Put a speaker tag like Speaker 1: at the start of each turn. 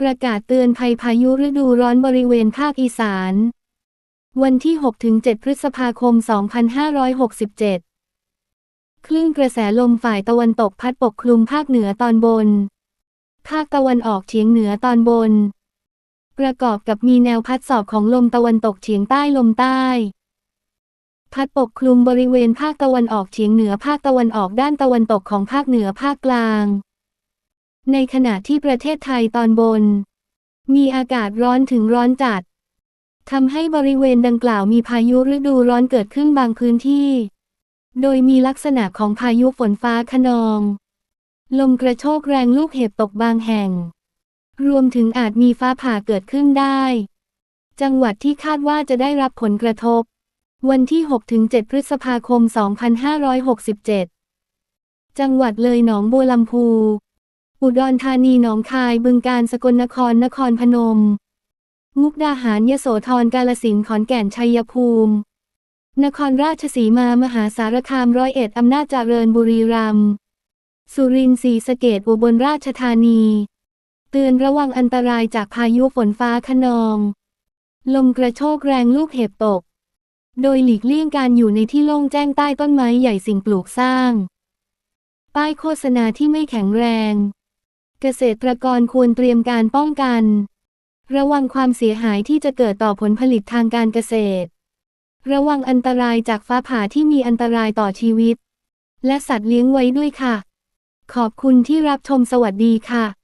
Speaker 1: ประกาศเตือนภัยพายุฤดูร้อนบริเวณภาคอีสาน วันที่ 6-7 พฤษภาคม 2567 คลื่นกระแสลมฝ่ายตะวันตกพัดปกคลุมภาคเหนือตอนบน ภาคตะวันออกเฉียงเหนือตอนบน ประกอบกับมีแนวพัดสอบของลมตะวันตกเฉียงใต้ลมใต้ พัดปกคลุมบริเวณภาคตะวันออกเฉียงเหนือภาคตะวันออกด้านตะวันตกของภาคเหนือภาคกลาง ในขณะที่ประเทศไทยตอนบน มีอากาศร้อนถึงร้อนจัดทำให้บริเวณดังกล่าวมีพายุฤดูร้อนเกิดขึ้นบางพื้นที่ โดยมีลักษณะของพายุฝนฟ้าคะนอง ลมกระโชกแรงลูกเห็บตกบางแห่ง รวมถึงอาจมีฟ้าผ่าเกิดขึ้นได้ จังหวัดที่คาดว่าจะได้รับผลกระทบ วันที่ 6-7 พฤษภาคม 2567 จังหวัดเลยหนองบัวลำพู อุดรธานีหนองคายบึงกาฬสกลนครนครพนม มุกดาหารยโสธรกาลสินขอนแก่นชัยภูมิ นครราชสีมามหาสารคามร้อยเอ็ดอำนาจเจริญบุรีรัมย์สุรินทร์ศรีสะเกดอุบลราชธานี เตือนระวังอันตรายจากพายุฝนฟ้าคะนอง ลมกระโชกแรงลูกเห็บตก โดยหลีกเลี่ยงการอยู่ในที่โล่งแจ้งใต้ต้นไม้ใหญ่สิ่งปลูกสร้าง ป้ายโฆษณาที่ไม่แข็งแรง เกษตรกรควรเตรียมการป้องกัน ระวังความเสียหายที่จะเกิดต่อผลผลิตทางการเกษตร ระวังอันตรายจากฟ้าผ่าที่มีอันตรายต่อชีวิต และสัตว์เลี้ยงไว้ด้วยค่ะ ขอบคุณที่รับชมสวัสดีค่ะ